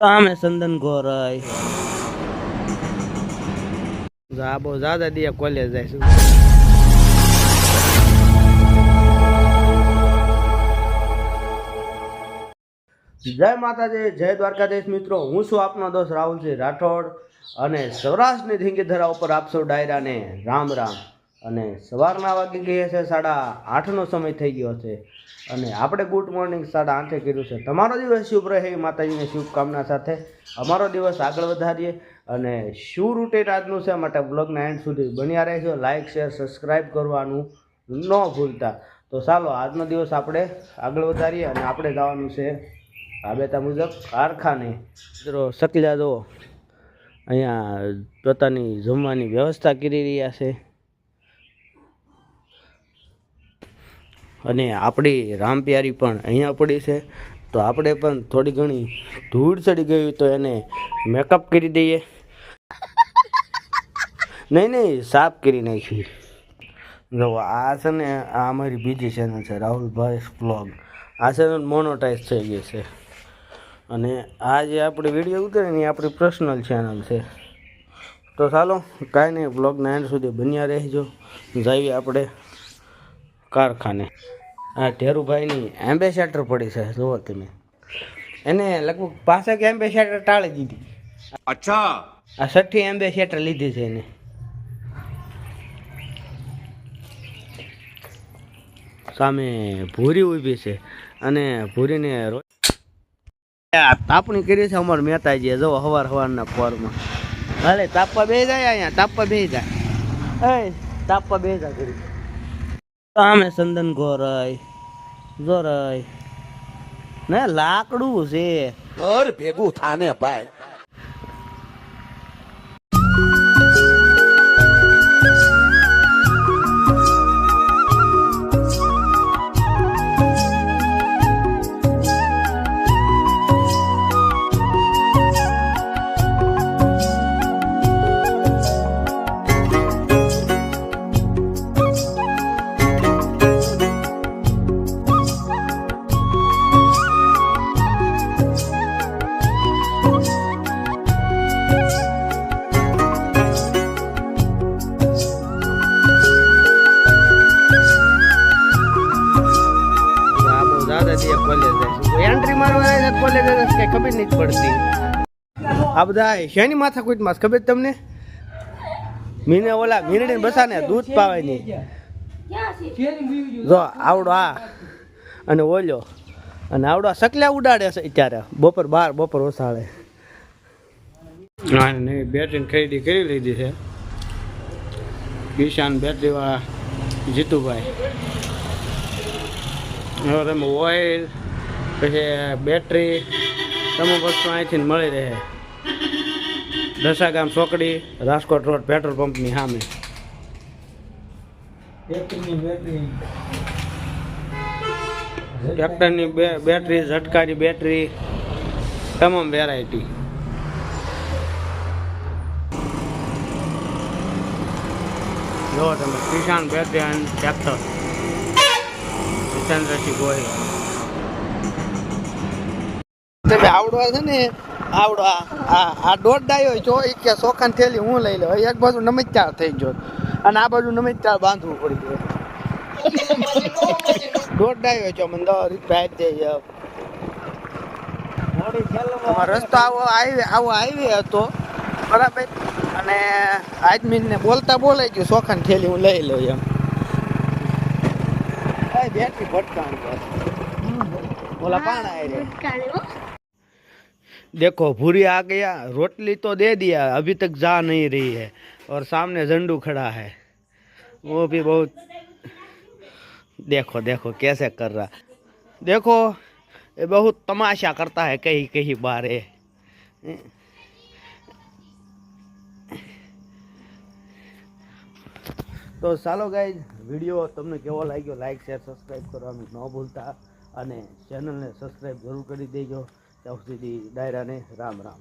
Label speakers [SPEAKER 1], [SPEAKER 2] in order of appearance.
[SPEAKER 1] સામે સંદન ગોરાય જા બહુ જ્યાદા દિયા કોલેજ જાય છે. જય માતાજી, જય દ્વારકાધીશ મિત્રો. હું છું આપનો દોસ્ત રાહુલસિંહ રાઠોડ અને સૌરાષ્ટ્રની ધીંગી ધરા ઉપર આપશો ડાયરાને રામ રામ. અને સવારના વાગી ગયા છે સાડા આઠનો સમય થઈ ગયો છે. અને આપણે ગુડ મોર્નિંગ સાડા આઠે કર્યું છે. તમારો દિવસ શુભ રહે, માતાજીની શુભકામના સાથે. અમારો દિવસ આગળ વધારીએ. અને શું રૂટીન આજનું છે, માટે બ્લોગના એન્ડ સુધી બન્યા રહેજો. લાઇક શેર સબસ્ક્રાઈબ કરવાનું ન ભૂલતા. તો ચાલો, આજનો દિવસ આપણે આગળ વધારીએ અને આપણે જવાનું છે રાબેતા મુજબ કારખાને. મિત્રો શકલ્યા જો અહીંયા પોતાની જમવાની વ્યવસ્થા કરી રહ્યા છે. અને આપણી રામપ્યારી પણ અહીંયા પડી છે. તો આપણે પણ થોડી ઘણી ધૂળ ચડી ગઈ તો એને મેકઅપ કરી દઈએ. નહીં નહીં, સાફ કરી નાખી જો, આ છે ને, આ અમારી બીજી ચેનલ છે રાહુલભાઈ બ્લોગ આ ચેનલ મોનોટાઈઝ થઈ ગઈ છે. અને આ જે આપણે વીડિયો ઉતરે ને, એ આપણી પર્સનલ ચેનલ છે. તો ચાલો, કાંઈ નહીં બ્લોગના એન્ડ સુધી બન્યા રહેજો. જઈએ આપણે કારખાને. આ ઢેરુભાઈની એમ્બેસેટર પડી છે જુઓ તમે. એને લગભગ પાસે કે એમ્બેસેટર ટાળી દીધી.
[SPEAKER 2] અચ્છા.
[SPEAKER 1] આ છઠ્ઠી એમ્બેસેટર લીધી છે એને. સામે ભૂરી ઊભી છે અને ભૂરીને તાપણી કરી છે અમારે મહેતાજી જો હવાર હવારના પોરમાં ભલે તાપવા બે જાય અહીંયા તાપવા બે જાય. તાપવા બે જા કરી સામે ચંદન ગોરાય જોરાય. ને લાકડું છે.
[SPEAKER 2] ઘર ભેગું થાને ભાઈ.
[SPEAKER 1] દાદા મીને ઓલા મીરડી બસાને દૂધ પાવે નહીં જો આવડો આ. અને ઓલ્યો અને આવડો આ સકલ્યા ઉડાડે છે અત્યારે. બપોર બાર, બપોર ઓસાળે. નહીં બેટરી ખરીદી કરી લીધી છે. કિશાન બેટરી વાળા જીતુભાઈ. તમે ઓઇલ પછી બેટરી તમામ વસ્તુ અહીંથી મળી રહે. દશા ગામ ચોકડી રાજકોટ રોડ પેટ્રોલ પંપની સામે. ટ્રેક્ટરની બે બેટરી ઝટકારી બેટરી તમામ વેરાયટી જો તમે કિસાન બેટરી અને ટ્રેક્ટર ચંદ્રસિંહ ગોહિલ તમે આવડો છે ને આવડો આ આ દોઢ ડાયો છો એ કે સોખાન થેલી હું લઈ લઉં. એક બાજુ નમસ્કાર થઈ ગયો અને આ બાજુ નમસ્કાર બાંધવું પડી ગયું દોઢ ડાયો છો, મને દસ રૂપિયા આપી દે રસ્તો આવો હાઈવે આવો હાઈવે હતો. બરાબર. અને આદમીને બોલતા બોલાઈ ગયું, સોખાન થેલી હું લઈ લઉં એમ. ભાઈ બેટરી ભટકાણ કર બોલા પાણા આયરે देखो भूरी आ गया रोटली तो दे दिया अभी तक जा नहीं रही है और सामने झंडू खड़ा है वो भी बहुत देखो देखो कैसे कर रहा देखो ये बहुत तमाशा करता है कहीं कहीं बारे તો ચાલો ગાઈઝ વીડિયો તમને કેવો લાગ્યો લાઇક શેર સબસ્ક્રાઈબ કરવાનું ન ભૂલતા અને ચેનલને સબસ્ક્રાઈબ જરૂર કરી દેજો. ત્યાં સુધી ડાયરાને રામ રામ.